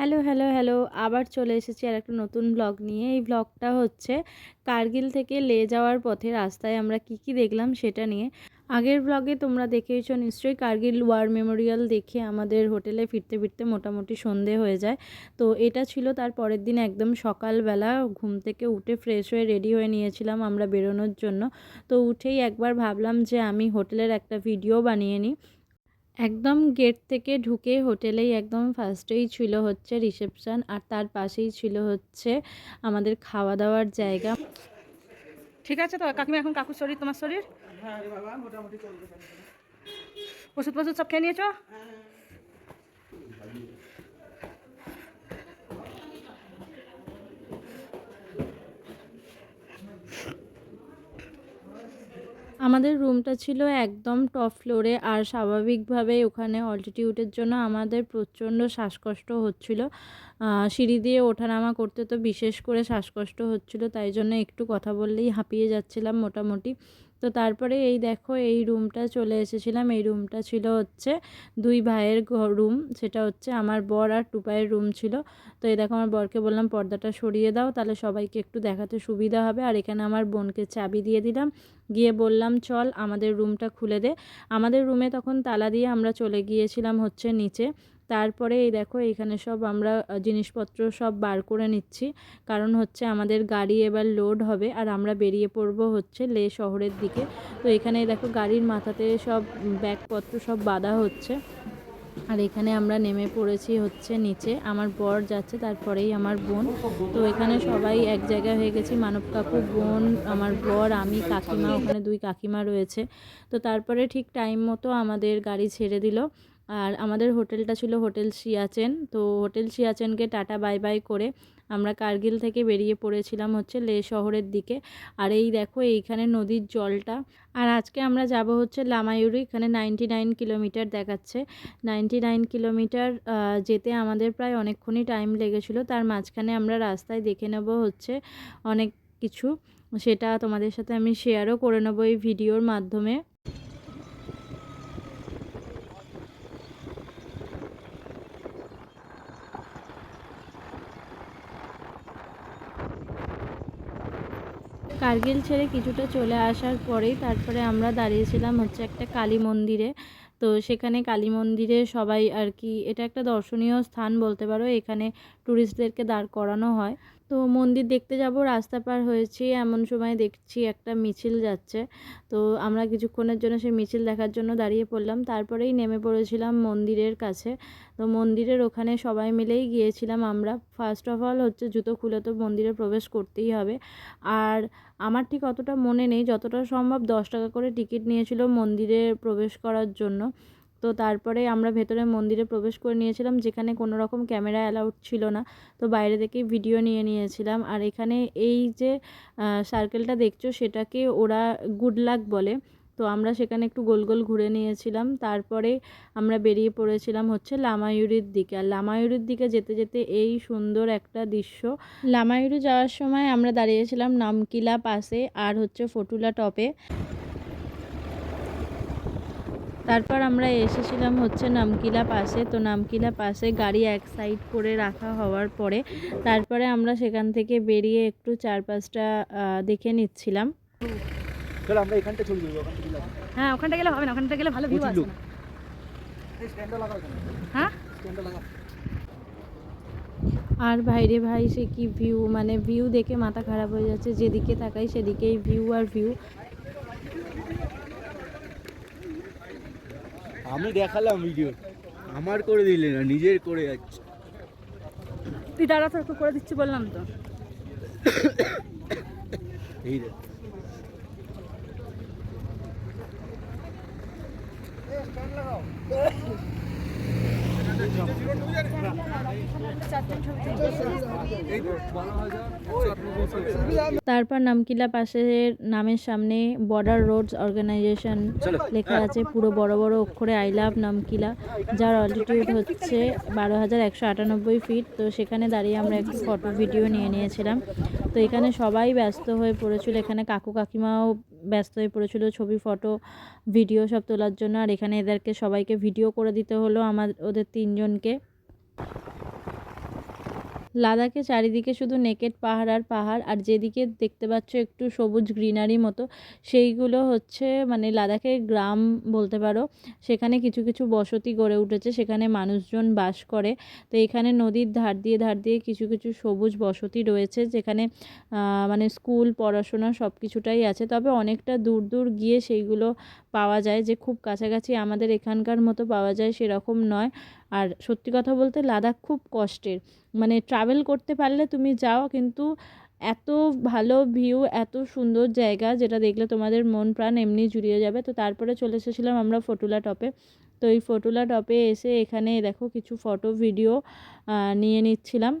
Hello hello hello, আবার চলে এসেছি আর একটা নতুন ব্লগ নিয়ে। এই ব্লগটা হচ্ছে কার্গিল থেকে লে যাওয়ার পথে রাস্তায় আমরা কি কি দেখলাম সেটা নিয়ে। আগের ব্লগে তোমরা দেখেইছো, নিশ্চয়ই কার্গিল ওয়ার মেমোরিয়াল দেখে আমাদের হোটেলে ফিরতে ফিরতে মোটামুটি সন্ধে হয়ে যায়। তো এটা ছিল তার পরের দিন একদম সকালবেলা, ঘুম থেকে উঠে ফ্রেশ হয়ে রেডি হয়ে নিয়েছিলাম আমরা বেরোনোর জন্য। তো উঠেই একবার ভাবলাম যে আমি হোটেলের একটা ভিডিও বানিয়ে নিই। একদম গেট থেকে ঢুকে হোটেলেই একদম ফার্স্টেই ছিল হচ্ছে রিসেপশান আর তার পাশেই ছিল হচ্ছে আমাদের খাওয়া দাওয়ার জায়গা। ঠিক আছে তো কাকিমা এখন কাকুর শরীর তোমার শরীর? ওষুধ ওষুধ সব খেয়ে নিয়েছো? আমাদের রুমটা ছিল একদম টপ ফ্লোরে আর স্বাভাবিকভাবে ওখানে অল্টিটিউডের জন্য আমাদের প্রচণ্ড শ্বাসকষ্ট হচ্ছিল। সিঁড়ি দিয়ে ওঠানামা করতে তো বিশেষ করে শ্বাসকষ্ট হচ্ছিল, তাই জন্য একটু কথা বললেই হাঁপিয়ে যাচ্ছিলাম মোটামুটি। তো তারপরে এই দেখো এই রুমটা চলে এসেছিলাম। এই রুমটা ছিল হচ্ছে দুই ভাইয়ের রুম সেটা হচ্ছে আমার বর আর টুপাইয়ের রুম ছিল। তো এই দেখো আমার বরকে বললাম, পর্দাটা সরিয়ে দাও, তাহলে সবাইকে একটু দেখাতে সুবিধা হবে। আর এখানে আমার বোনকে চাবি দিয়ে দিলাম। গিয়ে বললাম, চল, আমাদের রুমটা খুলে দে। আমাদের রুমে তখন তালা দিয়ে আমরা চলে গিয়েছিলাম হচ্ছে নিচে। তারপরে এই দেখো, এখানে সব আমরা জিনিসপত্র সব বার করে নিচ্ছি। কারণ হচ্ছে আমাদের গাড়ি এবার লোড হবে আর আমরা বেরিয়ে পড়ব হচ্ছে লে শহরের দিকে। তো এখানে দেখো, গাড়ির মাথাতে সব ব্যাগপত্র সব বাঁধা হচ্ছে। আর এখানে আমরা নেমে পড়েছি হচ্ছে নিচে। আমার বর যাচ্ছে, তারপরেই আমার বোন। তো এখানে সবাই এক জায়গায় হয়ে গেছি। মানব কাকু, বোন, আমার বর, আমি, কাকিমা, ওখানে দুই কাকিমা রয়েছে। তো তারপরে ঠিক টাইম মতো আমাদের গাড়ি ছেড়ে দিল। আর আমাদের হোটেলটা ছিল হোটেল সিয়াচেন। তো হোটেল সিয়াচেনকে টাটা বাই বাই করে আমরা কার্গিল থেকে বেরিয়ে পড়েছিলাম হচ্ছে লে শহরের দিকে। আর এই দেখো, এইখানে নদীর জলটা। আর আজকে আমরা যাব হচ্ছে লামায়ুরি। এখানে নাইনটি নাইন কিলোমিটার দেখাচ্ছে। নাইনটি নাইন কিলোমিটার যেতে আমাদের প্রায় অনেকক্ষণই টাইম লেগেছিলো। তার মাঝখানে আমরা রাস্তায় দেখে নেব হচ্ছে অনেক কিছু। সেটা তোমাদের সাথে আমি শেয়ারও করে নেব এই ভিডিওর মাধ্যমে। কার্গিল ছেড়ে কিছুটা চলে আসার পরেই তারপরে আমরা দাঁড়িয়েছিলাম হচ্ছে একটা কালী মন্দিরে। তো সেখানে কালী মন্দিরে সবাই আর কি, এটা একটা দর্শনীয় স্থান বলতে পারো, এখানে ট্যুরিস্টদেরকে দাঁড় করানো হয়। তো মন্দির দেখতে যাব, রাস্তা পার হয়েছি, এমন সময় দেখছি একটা মিছিল যাচ্ছে। তো আমরা কিছুক্ষণের জন্য সেই মিছিল দেখার জন্য দাঁড়িয়ে পড়লাম। তারপরেই নেমে পড়েছিলাম মন্দিরের কাছে। তো মন্দিরের ওখানে সবাই মিলেই গিয়েছিলাম আমরা। ফার্স্ট অফ অল হচ্ছে জুতো খুলে তো মন্দিরে প্রবেশ করতেই হবে। আর আমার ঠিক অতটা মনে নেই, যতটা সম্ভব দশ টাকা করে টিকিট নিয়েছিল মন্দিরে প্রবেশ করার জন্য। তো তারপরে আমরা ভেতরে মন্দিরে প্রবেশ করে নিয়েছিলাম, যেখানে কোনো রকম ক্যামেরা অ্যালাউড ছিল না। তো বাইরে থেকেই ভিডিও নিয়ে নিয়েছিলাম। আর এখানে এই যে সার্কেলটা দেখছ, সেটাকে ওরা গুড লাক বলে। তো আমরা সেখানে একটু গোল গোল ঘুরে নিয়েছিলাম। তারপরে আমরা বেরিয়ে পড়েছিলাম হচ্ছে লামায়ুরির দিকে। আর লামায়ুরির দিকে যেতে যেতে এই সুন্দর একটা দৃশ্য। লামায়ুরি যাওয়ার সময় আমরা দাঁড়িয়েছিলাম নামকিলা পাশে আর হচ্ছে ফটুলা টপে। তারপর আমরা এসেছিলাম হচ্ছে নামকিলা পাশে। তো নামকিলা পাশে গাড়ি এক সাইড করে রাখা হওয়ার পরে তারপরে আমরা সেখান থেকে বেরিয়ে একটু চারপাশটা আহ, দেখে নিচ্ছিলাম। চলো আমরা এখানটা চলে যাব ওখান থেকে হ্যাঁ ওখানটা গেলে হবে না ওখানটা গেলে ভালো ভিউ আছে। হ্যাঁ? আর ভাইরে ভাই সে কি ভিউ মানে ভিউ দেখে মাথা খারাপ হয়ে যাচ্ছে যেদিকে তাকাই সেদিকেই ভিউ আর ভিউ আমি দেখালাম ভিডিও আমার করে দিলে না নিজের করে যাচ্ছে। তুই দাঁড়া তো করে দিচ্ছি বললাম তো। এই দেখ। তারপর নামকিলা পাশের নামের সামনে বর্ডার রোডস অর্গানাইজেশন লেখা আছে, পুরো বড় বড় অক্ষরে আই লাভ নামকিলা, যার অল্টিটিউড হচ্ছে বারো হাজার একশো আটানব্বই ফিট তো সেখানে দাঁড়িয়ে আমরা একটু ফটো ভিডিও নিয়ে নিয়েছিলাম। তো এখানে সবাই ব্যস্ত হয়ে পড়েছিল। এখানে কাকু কাকিমাও ব্যস্ত হয়ে পড়েছিল ছবি, ফটো, ভিডিও সব তোলার জন্য। আর এখানে এদেরকে সবাইকে ভিডিও করে দিতে হলো আমার, ওদের তিনজনকে। লাদাখে চারিদিকে শুধু নেকেট পাহাড় আর পাহাড়, আর যেদিকে দেখতে পাচ্ছ একটু সবুজ গ্রিনারি মতো, সেইগুলো হচ্ছে মানে লাদাখের গ্রাম বলতে পারো। সেখানে কিছু কিছু বসতি গড়ে উঠেছে, সেখানে মানুষজন বাস করে। তো এখানে নদীর ধার দিয়ে ধার দিয়ে কিছু কিছু সবুজ বসতি রয়েছে, যেখানে মানে স্কুল, পড়াশোনা সব কিছুটাই আছে। তবে অনেকটা দূর দূর গিয়ে সেইগুলো পাওয়া যায়, যে খুব কাছাকাছি আমাদের এখানকার মতো পাওয়া যায় সেরকম নয়। আর সত্যি কথা বলতে লাদাখ খুব কষ্টের। মানে ট্রাভেল করতে পারলে তুমি যাও, কিন্তু এত ভালো ভিউ এত সুন্দর জায়গা যেটা দেখলে তোমাদের মন প্রাণ এমনি জুড়িয়ে যাবে। তো তারপরে চলে এসেছিলাম আমরা ফটুলা টপে। তো এই ফটুলা টপে এসে এখানে দেখো কিছু ফটো ভিডিও নিয়ে নিচ্ছিলাম।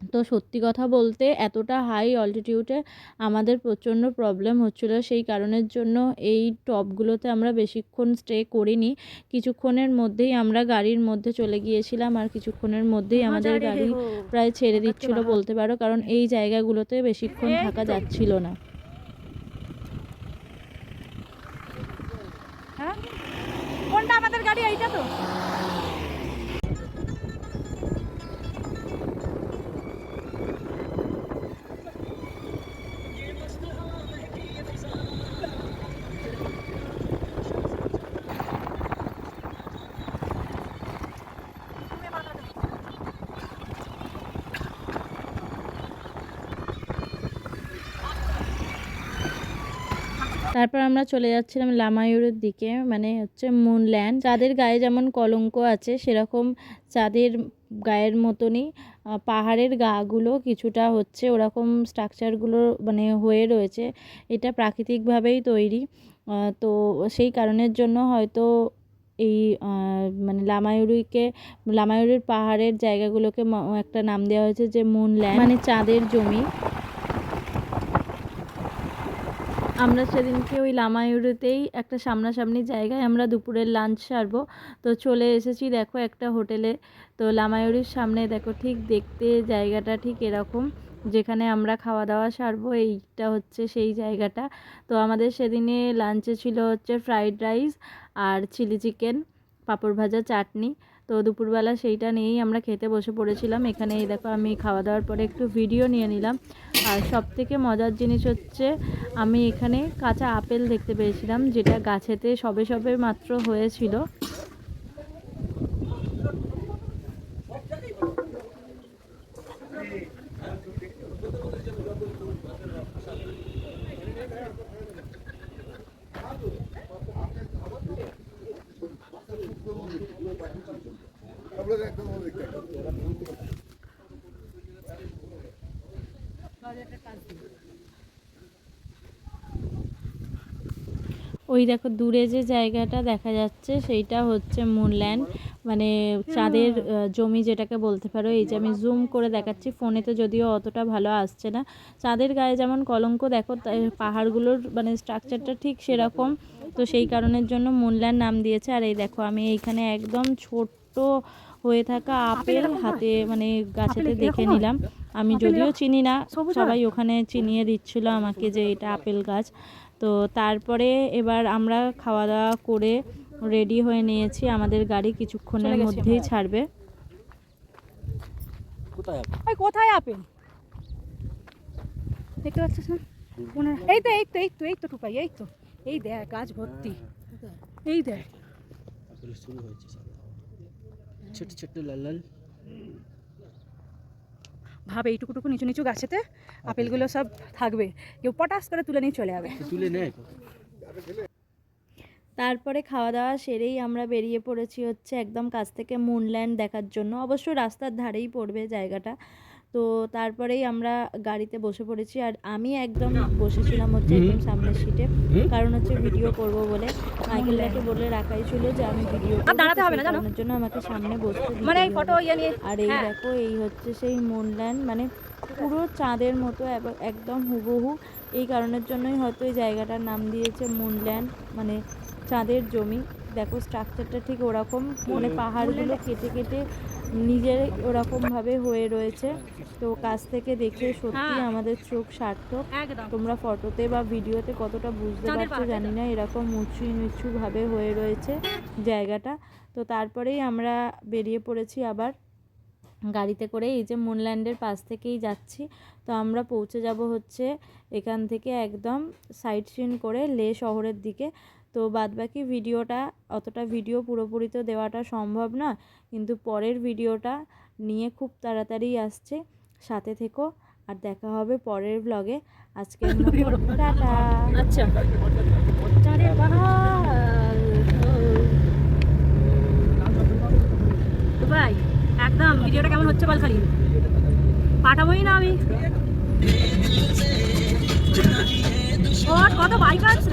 তো সত্যি কথা বলতে এতটা হাই অল্টিটিউডে আমাদের প্রচণ্ড প্রবলেম হচ্ছিল। সেই কারণের জন্য এই টপগুলোতে আমরা বেশিক্ষণ স্টে করিনি। কিছুক্ষণের মধ্যেই আমরা গাড়ির মধ্যে চলে গিয়েছিলাম আর কিছুক্ষণের মধ্যেই আমাদের গাড়ি প্রায় ছেড়ে দিচ্ছিল বলতে পারো কারণ এই জায়গাগুলোতে বেশিক্ষণ থাকা যাচ্ছিল না। হ্যাঁ? কোনটা আমাদের গাড়ি এইটা তো? তারপর আমরা চলে যাচ্ছিলাম লামায়ুরের দিকে মানে হচ্ছে মুনল্যান্ড। চাঁদের গায়ে যেমন কলঙ্ক আছে, সেরকম চাঁদের গায়ের মতনই পাহাড়ের গাগুলো কিছুটা হচ্ছে ওরকম স্ট্রাকচারগুলো মানে হয়ে রয়েছে। এটা প্রাকৃতিকভাবেই তৈরি। তো সেই কারণের জন্য হয়তো এই মানে লামায়ুরিকে, লামায়ুরির পাহাড়ের জায়গাগুলোকে একটা নাম দেওয়া হয়েছে যে মুনল্যান্ড। মানে চাঁদের জমি। আমরা সেদিনকে ওই লামায়ুরুতেই একটা সামনাসামনি জায়গায় আমরা দুপুরের লাঞ্চ সারবো। তো চলে এসেছি দেখো একটা হোটেলে। তো লামায়ুরির সামনে দেখো ঠিক দেখতে জায়গাটা ঠিক এরকম, যেখানে আমরা খাওয়া দাওয়া সারবো। এইটা হচ্ছে সেই জায়গাটা। তো আমাদের সেদিনে লাঞ্চে ছিল হচ্ছে ফ্রাইড রাইস আর চিলি চিকেন পাঁপড় ভাজা, চাটনি। তো দুপুরবেলা সেইটা নিয়েই আমরা খেতে বসে পড়েছিলাম। এখানে এই দেখো আমি খাওয়া দাওয়ার পরে একটু ভিডিও নিয়ে নিলাম। আর সব থেকে মজার জিনিস হচ্ছে আমি এখানে কাঁচা আপেল দেখতে পেয়েছিলাম, যেটা গাছেতে সবে সবে মাত্র হয়েছিল। ওই দেখো দূরে যে জায়গাটা দেখা যাচ্ছে, সেইটা হচ্ছে মুনল্যান্ড মানে চাঁদের জমি যেটাকে বলতে পারো, এই যে আমি জুম করে দেখাচ্ছি ফোনেতে যদিও অতটা ভালো আসছে না। চাঁদের গায়ে যেমন কলঙ্ক, দেখো পাহাড়গুলোর মানে স্ট্রাকচারটা ঠিক সেরকম। তো সেই কারণের জন্য মুনল্যান্ড নাম দিয়েছে। আর এই দেখো, আমি এইখানে একদম ছোট্ট হয়ে থাকা আপেল হাতে মানে গাছেতে দেখে নিলাম। আমি যদিও চিনি না সবুজ সবাই ওখানে চিনিয়ে দিচ্ছিল আমাকে যে এটা আপেল গাছ। তো তারপরে এবার আমরা খাওয়া দাওয়া করে রেডি হয়ে নিয়েছি। আমাদের গাড়ি কিছুক্ষণের মধ্যেই ছাড়বে। কোথায় আপেল? দেখতে পাচ্ছিস না? এই তো এই তো এই তো এই তো টুকাই এই তো। এই দেখ গাছ ভর্তি। এই দেখ। আপেল শুরু হয়েছে। ছোট ছোট লাল লাল। ভাব এইটুকুটুকু নিচু নিচু গাছেতে আপেলগুলো সব থাকবে। কেউ পটাশ করে তুলে নিয়ে চলে যাবে। তুলে নেয় তারপরে খাওয়া দাওয়া সেরেই আমরা বেরিয়ে পড়েছি হচ্ছে একদম কাছ থেকে মুনল্যান্ড দেখার জন্য। অবশ্য রাস্তার ধারেই পড়বে জায়গাটা। তো তারপরেই আমরা গাড়িতে বসে পড়েছি আর আমি একদম বসেছিলাম হচ্ছে একদম সামনের সিটে। কারণ হচ্ছে ভিডিও করব বলে মাইকেলদাকে বলে রাখাই ছিল যে আমি ভিডিও আর দাঁড়াতে হবে না, জানো? জন্য আমাকে সামনে বসতে মানে এই ফটো ইয়ে নিয়ে আর এই হ্যাঁ। দেখো এই হচ্ছে সেই মুনল্যান্ড মানে পুরো চাঁদের মতো একদম হুবহু। এই কারণের জন্যই হয়তো এই জায়গাটার নাম দিয়েছে মুনল্যান্ড মানে চাঁদের জমি। দেখো স্ট্রাকচারটা ঠিক ওরকম মানে পাহাড়গুলো কেটে কেটে নিজের ওরকমভাবে হয়ে রয়েছে। তো কাছ থেকে দেখে সত্যি হ্যাঁ। আমাদের চোখ সার্থক। তোমরা ফটোতে বা ভিডিওতে কতটা বুঝতে পারছ জানি না। এরকম উঁচু নিচুভাবে হয়ে রয়েছে জায়গাটা। তো তারপরেই আমরা বেরিয়ে পড়েছি আবার গাড়িতে করে এই যে মুনল্যান্ডের পাশ থেকেই যাচ্ছি। তো আমরা পৌঁছে যাব হচ্ছে এখান থেকে একদম সাইট সিন করে লে শহরের দিকে। তো বাদবাকি ভিডিওটা অতটা ভিডিও পুরোপুরি তো দেওয়াটা সম্ভব না কিন্তু পরের ভিডিওটা নিয়ে খুব তাড়াতাড়ি আসছে। সাথে থেকো আর দেখা হবে পরের ব্লগে আজকের মতো টাটা। আচ্ছা। ভাই একদম। ভিডিওটা কেমন হচ্ছে বল খালি। পাঠাবোই না আমি। কত বাইক আছে?